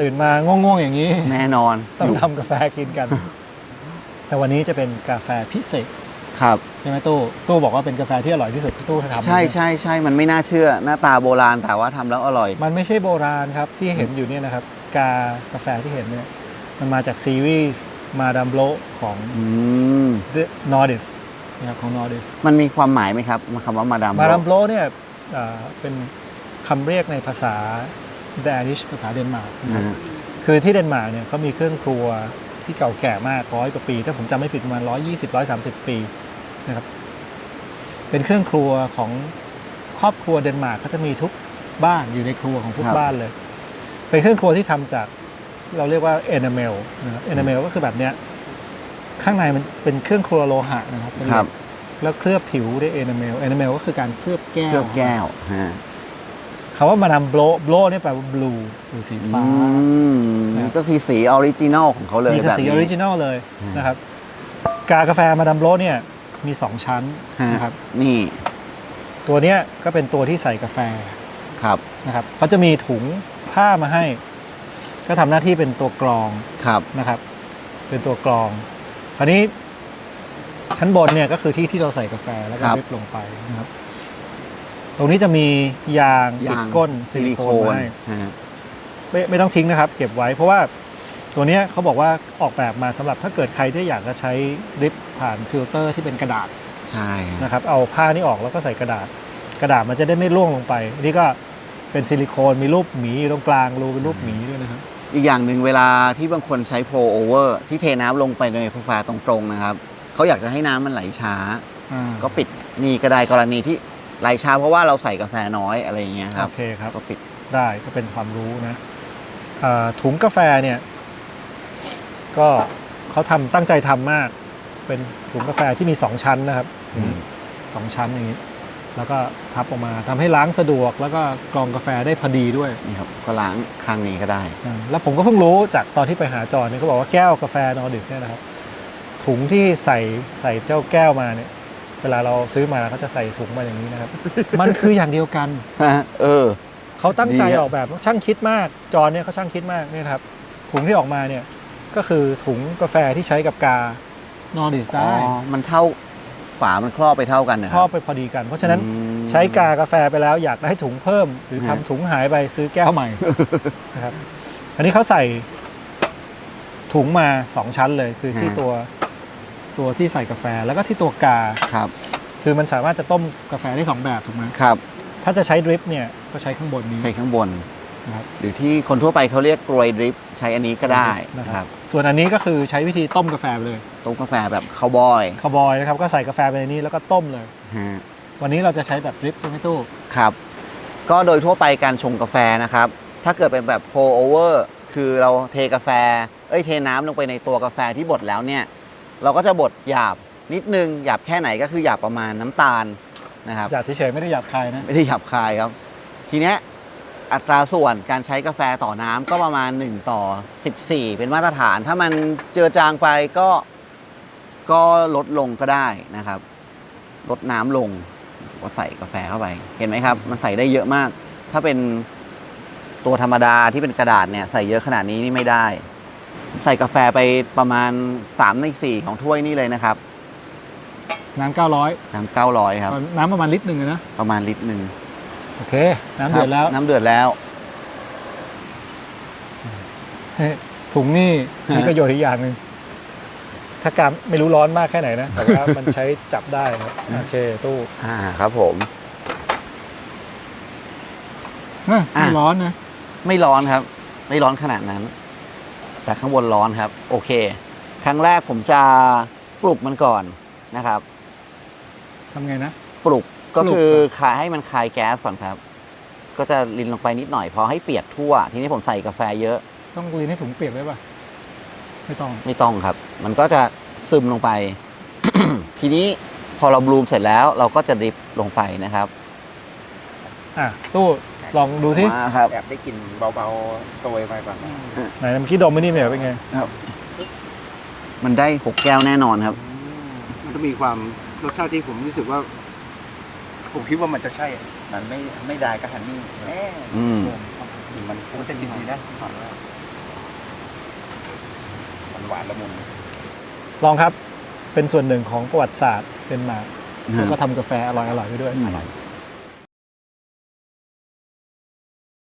ตื่นมาง่วงๆอย่างนี้ แน่นอนต้องอยู่ทำกาแฟกินกัน แต่วันนี้จะเป็นกาแฟพิเศษครับใช่ไหมตู้ตู้บอกว่าเป็นกาแฟที่อร่อยที่สุดที่ตู้ทำใช่ใช่ใช่มันไม่น่าเชื่อ หน้าตาโบราณแต่ว่าทำแล้วอร่อย มันไม่ใช่โบราณครับที่เห็นอยู่เนี่ยนะครับ กากาแฟที่เห็นเนี่ย มันมาจากซีรีส์มาดามโลของอืมนอร์ดิสนะครับของนอร์ดิสมันมีความหมายไหมครับคำว่ามาดามมาดามโลเนี่ยเอ่อเป็นคำเรียกในภาษา เดนิชภาษาเดนมาร์กนะครับอ่าคือที่เดนมาร์กเนี่ยเขามีเครื่องครัวที่เก่าแก่มากร้อยกว่าปี ถ้าผมจำไม่ผิดประมาณร้อยยี่สิบร้อยสามสิบปีนะครับ เป็นเครื่องครัวของครอบครัวเดนมาร์กเขาจะมีทุกบ้านอยู่ในครัวของทุกบ้านเลย เป็นเครื่องครัวที่ทำจากเราเรียกว่าเอนาเมลนะครับเอนาเมลก็คือแบบเนี้ยข้างในมันเป็นเครื่องครัวโลหะนะครับเป็นเหคล็รักบแล้วเคลือบผิวด้วยเอนาเมลเอนาเมลก็คือการเคลือบแก้เคลืวอบแก้วฮะ คำว่ามาดามโบลโบลเนี่ยแปลว่าบลูหรือสีฟ้า อืมนะครับก็คือสีออริจินอลของเขาเลยนี่คือแบบสีอนี้ อริจินอลเลยอืมนะครับ กากาแฟมาดามโบลเนี่ยมี 2 ชั้นฮะ นะครับ นี่ตัวเนี้ยก็เป็นตัวที่ใส่กาแฟครับ นะครับเขาจะมีถุงผ้ามาให้ ก็ทำหน้าที่เป็นตัวกรองครับนะครับ เป็นตัวกรอง คราวนี้ชั้นบนเนี่ยก็คือที่ที่เราใส่กาแฟแล้วก็ครับดริปลงไปนะครับ ตรงนี้จะมียางติดก้นซิลิโคนมาให้ฮะไม่ไม่ต้องทิ้งนะครับ เก็บไว้เพราะว่าตัวเนี้ยเขาบอกว่าออกแบบมาสำหรับถ้าเกิดใครที่อยากจะใช้ดริปผ่านฟิลเตอร์ที่เป็นกระดาษ ใช่ฮะนะครับเอาผ้านี่ออกแล้วก็ใส่กระดาษ กระดาษมันจะได้ไม่ร่วงลงไปอันนี้ก็เป็นซิลิโคนมีรูปหมีอยู่ตรงกลางรูเป็นรูปหมีด้วยนะครับ อีกอย่างหนึ่งเวลาที่บางคนใช้โ r รโอเวอร์ที่เทน้ำลงไปในกาแฟตรงๆนะครับเขาอยากจะให้น้ำมันไหลช้าอ่าก็ปิดนี่ก็ได้กรณีที่ไหลช้าเพราะว่าเราใส่กาแฟน้อยอะไรอย่างเงี้ยครัโอบเคครับ ก็ปิดได้ก็เป็นความรู้นะอ่าถุงกาแฟเนี่ย ก็เขาทำตั้งใจทำมาก เป็นถุงกาแฟที่มีสองชั้นนะครับอืม สองชั้นอย่างนี้ แล้วก็พับออกมาทำให้ล้างสะดวก แล้วก็กรองกาแฟได้พอดีด้วยนี่ครับก็ล้างข้างนี้ก็ได้ อ่าแล้วผมก็เพิ่งรู้จากตอนที่ไปหาจอเนี่ยเขาบอกว่าแก้วกาแฟนอร์ดิสเนี่ยนะครับถุงที่ใส่ใส่เจ้าแก้วมาเนี่ย เวลาเราซื้อมาเขาจะใส่ถุงมาอย่างนี้นะครับ มันคืออย่างเดียวกันเออ เขาตั้งใจดีอะ ออกแบบช่างคิดมาก จอเนี่ยเขาช่างคิดมากเนี่ยนะครับ ถุงที่ออกมาเนี่ยก็คือถุงกาแฟที่ใช้กับกา นอร์ดิสอ๋อ ได้มันเท่าฝามันครอบไปเท่ากันนะคครรัอบไปพอดีกัน เพราะฉะนั้นอืม ใช้กากาแฟไปแล้วอยากได้ถุงเพิ่ม หรือทำฮะ ถุงหายไปซื้อแก้วใหม่ นะครับ อันนี้เขาใส่ถุงมาสองชั้นเลย คือที่ตัว ตัวที่ใส่กาแฟแล้วก็ที่ตัวกา ครับ คือมันสามารถจะต้มกาแฟได้สองแบบถูกไหมครับ ถ้าจะใช้ดริปเนี่ยก็ใช้ข้างบนนี้ ใช้ข้างบน นะครับ หรือที่คนทั่วไปเขาเรียกกรวยดริป ใช้อันนี้ก็ได้นะครับ ส่วนอันนี้ก็คือใช้วิธีต้มกาแฟไปเลยต้มกาแฟแบบคาวบอยคาวบอยนะครับก็ใส่กาแฟไปในนี้แล้วก็ต้มเลย ฮะวันนี้เราจะใช้แบบดริปใช่ไหมตู้ ครับ ก็โดยทั่วไปการชงกาแฟนะครับ ถ้าเกิดเป็นแบบโ r โอเวอร์คือเราเทกาแฟ เอ้ยเทน้ำลงไปในตัวกาแฟที่บดแล้วเนี่ย เราก็จะบดหยาบนิดนึงหยาบแค่ไหนก็คือหยาบประมาณน้ำตาลนะครับหยาบเฉยๆไม่ได้หยาบคายนะไม่ได้หยาบคายครับ ทีเนี้ยอัตราส่วนการใช้กาแฟต่อน้ำก็ประมาณ 1 ต่อ 14 เป็นมาตรฐาน ถ้ามันเจือจางไปก็ก็ลดลงก็ได้นะครับ ลดน้ำลงก็ใส่กาแฟเข้าไป เห็นไหมครับ มันใส่ได้เยอะมาก ถ้าเป็นตัวธรรมดาที่เป็นกระดาษเนี่ยใส่เยอะขนาดนี้นี่ไม่ได้ ใส่กาแฟไปประมาณ 3 ใน 4 ของถ้วยนี่เลยนะครับ น้ำเก้าร้อยน้ำเก้าร้อยครับ น้ำประมาณลิตรหนึ่งอะนะ ประมาณลิตรหนึ่งโอเค น้ำเดือดแล้วครับน้ำเดือดแล้ว เฮ้ยถุงนี่มีประโยชน์อีกอย่างหนึ่งถ้ากามไม่รู้ร้อนมากแค่ไหนนะ แต่ว่ามันใช้จับได้ครับโอเคตู้อ่าครับผม เอ้ยไม่อะ ร้อนนะ ไม่ร้อนครับ ไม่ร้อนขนาดนั้น แต่ข้างบนร้อนครับ โอเค ครั้งแรกผมจะปลุกมันก่อนนะครับ ทำไงนะ ปลุกก็ปลุกคือเหรอคายให้มันคายแก๊สก่อนครับ ก็จะลินลงไปนิดหน่อยพอให้เปียกทั่ว ทีนี้ผมใส่กาแฟเยอะ ต้องรีนให้ถุงเปียกด้วยป่ะ ไม่ต้อง ไม่ต้องครับ มันก็จะซึมลงไป ทีนี้พอเราบลูมเสร็จแล้วเราก็จะดริปลงไปนะครับ อะตู้ ลองดูสิมาครับแอบได้กลิ่นเบาๆโชยไปก่อนไหนเมื่อกี้ดมไม่นี่เนี่ยเป็นไงมันได้หกแก้วแน่นอนครับ มันจะมีความรสชาติที่ผมรู้สึกว่า ผมคิดว่ามันจะใช่ มันไม่ไม่ได้กับฮันนี่แน่อืมมันมันจะดีนะมันหวานละมุนลองครับ เป็นส่วนหนึ่งของประวัติศาสตร์เดนมาร์กแล้วก็ทำกาแฟอร่อยๆไปด้วยอืม